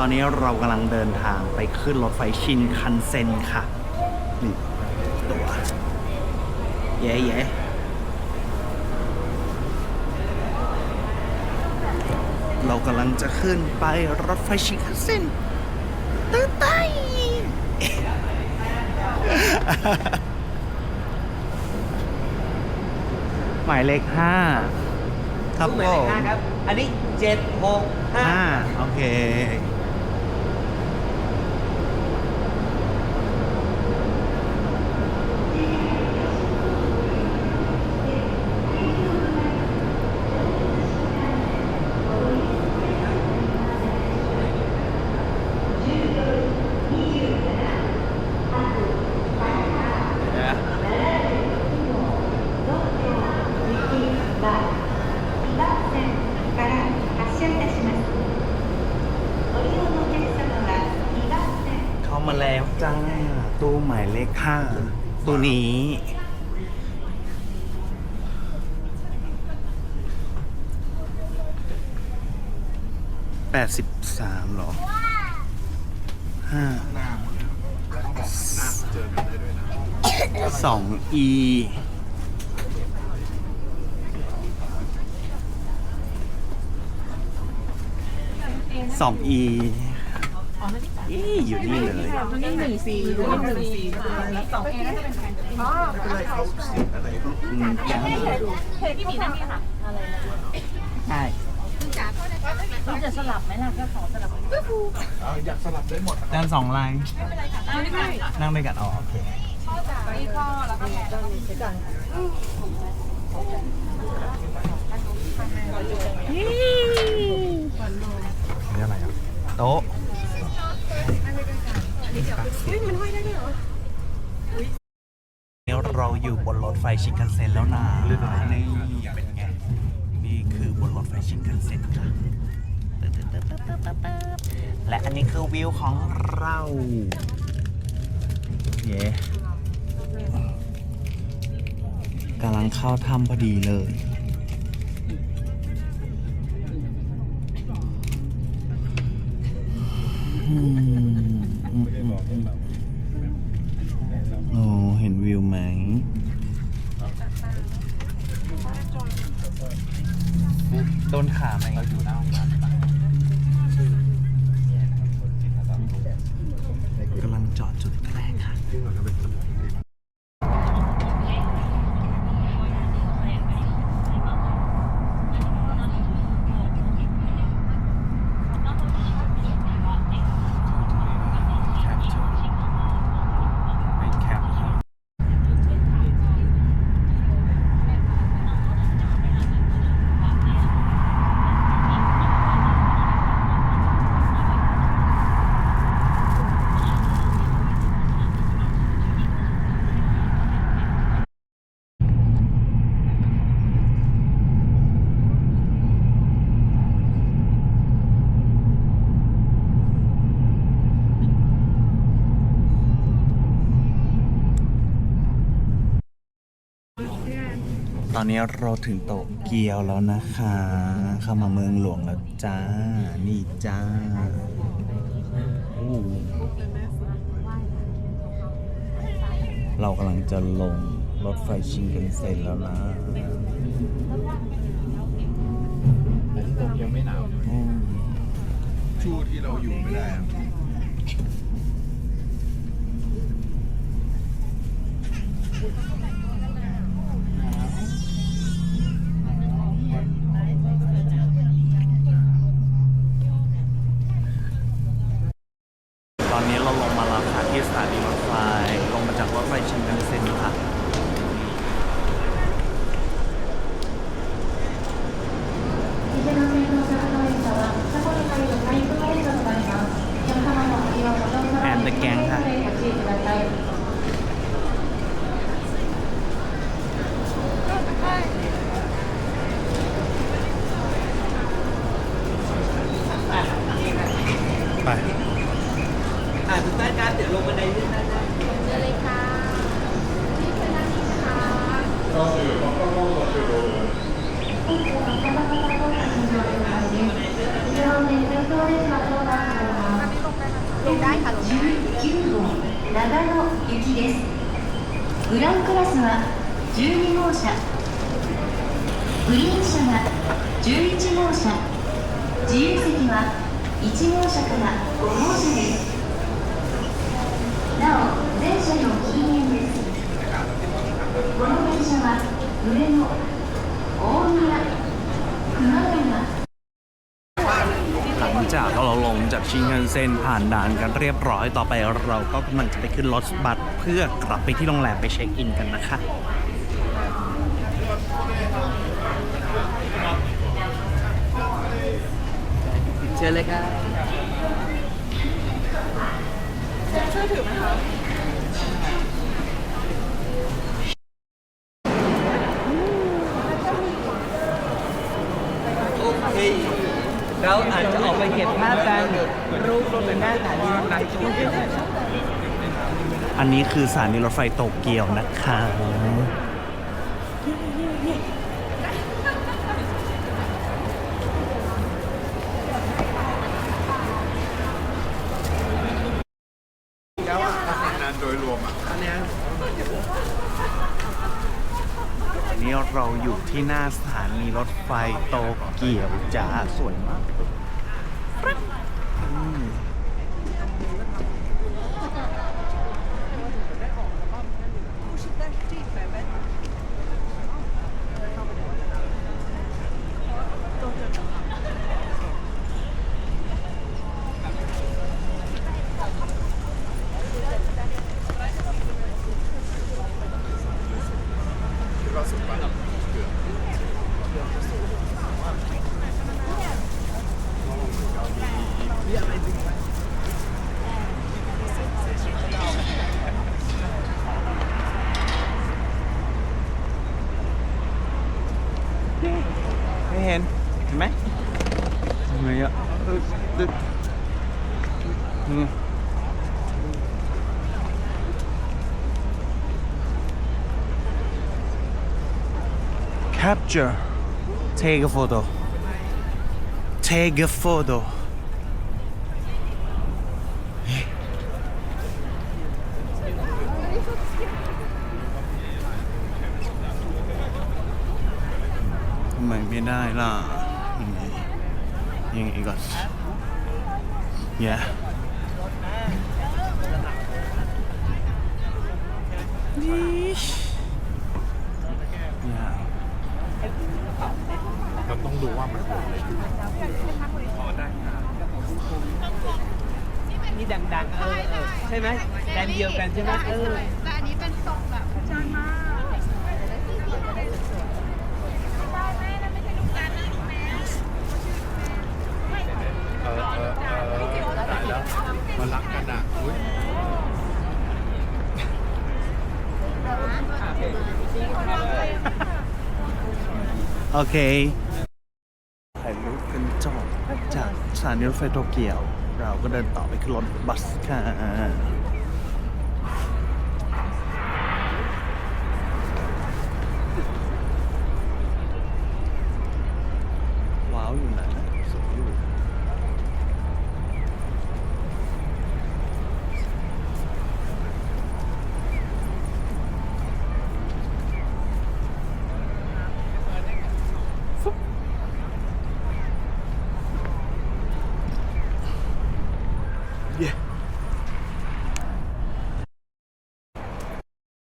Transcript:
ตอนนี้เรากำลังเดินทางไปขึ้นรถไฟชินคันเซ็นค่ะนี่ตัวเย้เย้เรากำลังจะขึ้นไปรถไฟชินคันเซ็นตื้อไตหมายเลขห้าครับหผมายเลขมห้าครับ อันนี้เจ็ดหกห้าห้าโอเค ห้าตู้นี้ แปดสิบสามหรอห้าสองอีสองอี อีอยู่นี่เลยนี่หนึ่งซีหรือหนึ่งซีสองเอน่าจะเป็นแฟนอ๋ออืมเพจพี่หมีนั่นนี่ค่ะใช่เราจะสลับไหมล่ะก็ขอสลับจานสองลายไม่ได้นั่งด้วยกันอ๋อโอเคนี่ก็แล้วก็แหนนี่อะไรอะโต๊ะ นี่เราอยู่บนรถไฟชินคันเซ็นแล้วนะนี่เป็นไง นี่คือบนรถไฟชินคันเซ็นค่ะตึ๊ดตึ๊ดตึ๊ดตึ๊ดตึ๊ดตึ๊ดตึ๊ดและอันนี้คือวิวของเราเย้กำลังเข้าถ้ำพอดีเลยอืม อืมอืมอืมโอ้เห็นวิวไหมโดนขาไหมเราอยู่หน้าห้องน้ำกำลังจอดจุดแรกค่ะ แคปเจอร์ไม่แคปครับต อนนี้เราถึงโตเกียวแล้วนะคะ เข้ามาเมืองหลวงแล้วจ้า นี่จ้าอู้เรากำลังจะลงรถไฟชินกันเซ็นแล้วนะผมยังไม่หนาวอืมช่วงที่เราอยู่ไม่ได้ครับ อนนี้เราลงมาแล้วค่ะที่สถานีรถไฟลงมาจากรถไฟชินคันเซ็นค่ะแอนเดอะแกงค่ะ グランクラスは12号車グリーン車が11号車自由席は1号車から5号車ですなお全車の禁煙ですこの電車は上野大宮 หลังจากเราลงจากชิงคันเซ็นผ่านด่านกันเรียบร้อยต่อไปเราก็กำลังจะไปขึ้นรถบัสเพื่อกลับไปที่โรงแรมไปเช็คอินกันนะคะเชิญเลยครับโอไหมคะ เราอาจจะออกไปเก็บภาพกันรูปบนหน้าสถานีรถไฟช่วงเดียวอันนี้คือสถานีรถไฟโตเกียวนะคะงานโดยรวมอะอันนี้ นี้เราอยู่ที่หน้าสถานีรถไฟโตเกียวจ้าสวยมาก เห็น เห็นไหมทำไมอ่ะตึ๊ดตึ๊ดอืม capture take a photo take a photo ไมไม่ได้ล่ะยังไงยังไงก่อน yeah นี่ yeah เราต้องดูว่ามันเป็นอะไรนี่ดังๆเออเออใช่ไหมแดนเดียวกันใช่ไหมเออ แต่อันนี้เป็นทรงแบบจานมาก เออเออเออตายแล้วมันรักกันอะอุ้ย โอเคถ่ายรูปกันจบจากสถานีรถไฟโตเกียว เราก็เดินต่อไปขึ้นรถบัสค่ะ